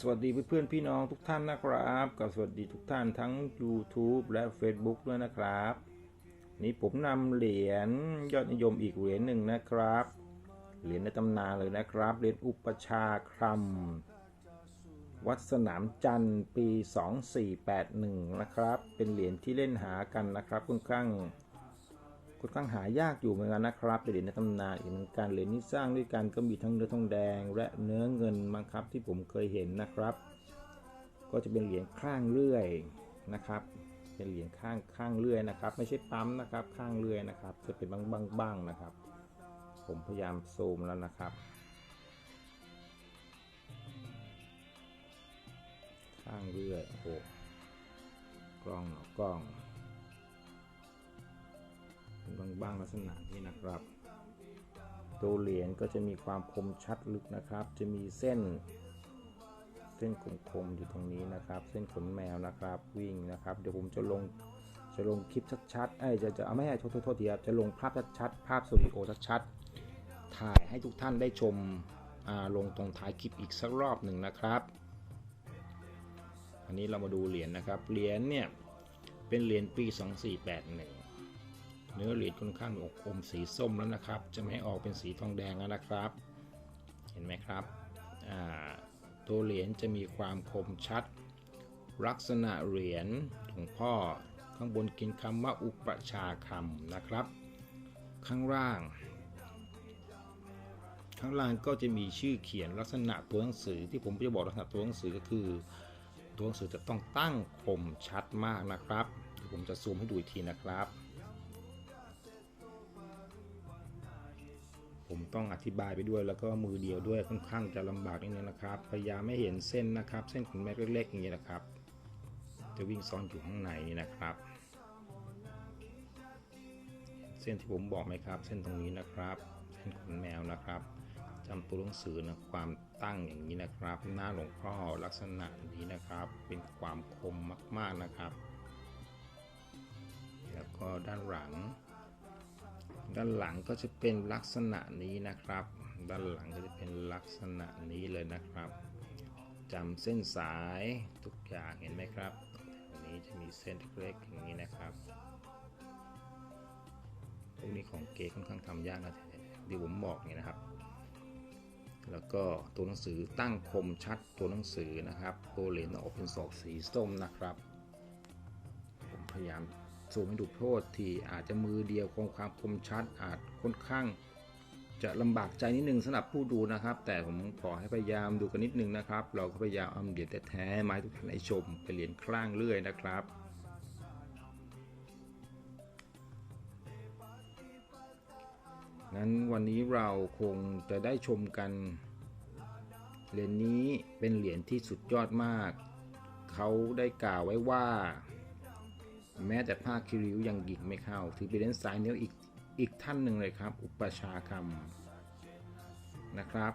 สวัสดีเพื่อนๆพี่น้องทุกท่านนะครับกับสวัสดีทุกท่านทั้ง YouTube และ Facebook ด้วยนะครับ นี่ผมนำเหรียญยอดนิยมอีกเหรียญหนึ่งนะครับ เหรียญในตำนานเลยนะครับ เหรียญอุปชาครัมวัดสนามจันทร์ปี 2481 นะครับ เป็นเหรียญที่เล่นหากันนะครับค่อนข้าง ค่อนข้างหายากอยู่เหมือนกันนะครับเป็นเหรียญในตำนานอีกเหมือนกันเหรียญนี้สร้างด้วยกันก็มีทั้งเนื้อทองแดง และเนื้อเงินบังครับที่ผมเคยเห็นนะครับ ก็จะเป็นเหรียญข้างเลื่อยนะครับ เป็นเหรียญข้างข้างเลื่อยนะครับ ไม่ใช่ปั๊มนะครับ ข้างเลื่อยนะครับ จะเป็นบ้างบ้างบ้างนะครับ ผมพยายามซูมแล้วนะครับ ข้างเลื่อยโอ้กล้องเนาะกล้อง บางบางลักษณะนี้นะครับตัวเหรียญก็จะมีความคมชัดลึกนะครับ จะมีเส้น เส้นคมๆอยู่ตรงนี้นะครับ เส้นขนแมวนะครับ วิ่งนะครับ เดี๋ยวผมจะลงจะลงคลิปชัดๆเอ้จะจะเอาไม่ให้โทษโทษทีครับจะลงภาพชัดๆภาพสตูดิโอชัดๆถ่ายให้ทุกท่านได้ชมลงตรงท้ายคลิปอีกสักรอบหนึ่งนะครับ อันนี้เรามาดูเหรียญนะครับเหรียญเนี่ยเป็นเหรียญปี 2481 เนื้อเหรียญค่อนข้างอกอมสีส้มแล้วนะครับ จะไม่ออกเป็นสีทองแดงแล้วนะครับ เห็นไหมครับตัวเหรียญจะมีความคมชัด ลักษณะเหรียญหลวงพ่อข้างบนเขียนคำว่าอุปชาคำนะครับ ข้างล่าง ข้างล่างก็จะมีชื่อเขียนลักษณะตัวหนังสือที่ผมจะบอกลักษณะตัวหนังสือก็คือ ตัวหนังสือจะต้องตั้งคมชัดมากนะครับผมจะซูมให้ดูอีกทีนะครับ ผมต้องอธิบายไปด้วย แล้วก็มือเดียวด้วยค่อนข้างจะลำบากนิดนึงนะครับ พยายามไม่เห็นเส้นนะครับ เส้นขนแม็กเล็กๆอย่างนี้นะครับ จะวิ่งซ้อนอยู่ข้างในนี่นะครับ เส้นที่ผมบอกไหมครับ เส้นตรงนี้นะครับ เส้นขนแมวนะครับจำตัวหนังสือนะความตั้งอย่างนี้นะครับ หน้าหลวงพ่อลักษณะนี้นะครับ เป็นความคมมาก ๆนะครับ แล้วก็ด้านหลัง ด้านหลังก็จะเป็นลักษณะนี้นะครับ ด้านหลังก็จะเป็นลักษณะนี้เลยนะครับจำเส้นสายทุกอย่างเห็นไหมครับตรงนี้จะมีเส้นเล็กๆอย่างนี้นะครับพวกนี้ของเก๋ค่อนข้างทำยากนะที่ผมบอกเนี่ยนะครับ แล้วก็ตัวหนังสือตั้งคมชัดตัวหนังสือนะครับตัวเหรียญออกเป็นศอกสีส้มนะครับ ผมพยายาม ซูมให้ดูโทษทีอาจจะมือเดียวคงความคมชัดอาจค่อนข้าง จะลำบากใจนิดนึงสำหรับผู้ดูนะครับ แต่ผมขอให้พยายามดูกันนิดนึงนะครับ เราก็พยายามเอาเหรียญแท้ๆไมาให้ทุกท่านได้ชมเป็นเหรียญคล้างเลื่อยนะครับงั้นวันนี้เราคงจะได้ชมกัน เหรียญนี้เป็นเหรียญที่สุดยอดมาก เขาได้กล่าวไว้ว่า แม้แต่ผ้าคิริ้วยังหยิกไม่เข้า ถือเป็นเหรียญสายเหนี้ยวอีกอีกท่านหนึ่งเลยครับ อุปชาคำนะครับ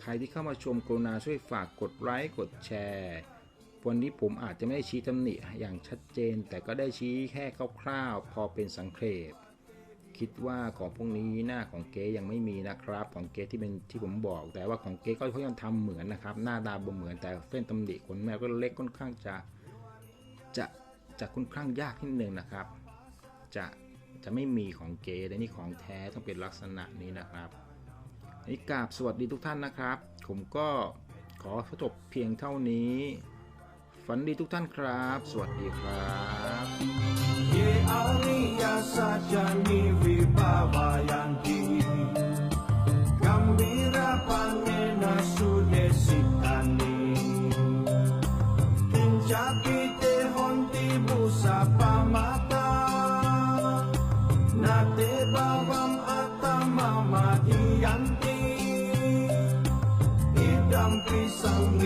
ใครที่เข้ามาชมกรุณาช่วยฝากกดไลค์กดแชร์วันนี้ผมอาจจะไม่ได้ชี้ตำหนิอย่างชัดเจน แต่ก็ได้ชี้แค่คร่าวๆพอเป็นสังเขปคิดว่าของพวกนี้หน้าของเก๊ยังไม่มีนะครับ ของเก๊ที่เป็นที่ผมบอก แต่ว่าของเก๊ก็พยายามทำเหมือนนะครับ หน้าตาบ่เหมือนแต่เส้นตำหนิขนแมวก็เล็กค่อนข้างจะ จะค่อนข้างยากนิดนึงนะครับ จะจะไม่มีของเก๊แต่นี่ของแท้ต้องเป็นลักษณะนี้นะครับนี่กราบสวัสดีทุกท่านนะครับ ผมก็ขอจบเพียงเท่านี้ ฝันดีทุกท่านครับ สวัสดีครับ Ye Ariya Sajani Vibhavaya mata Natitabam pisang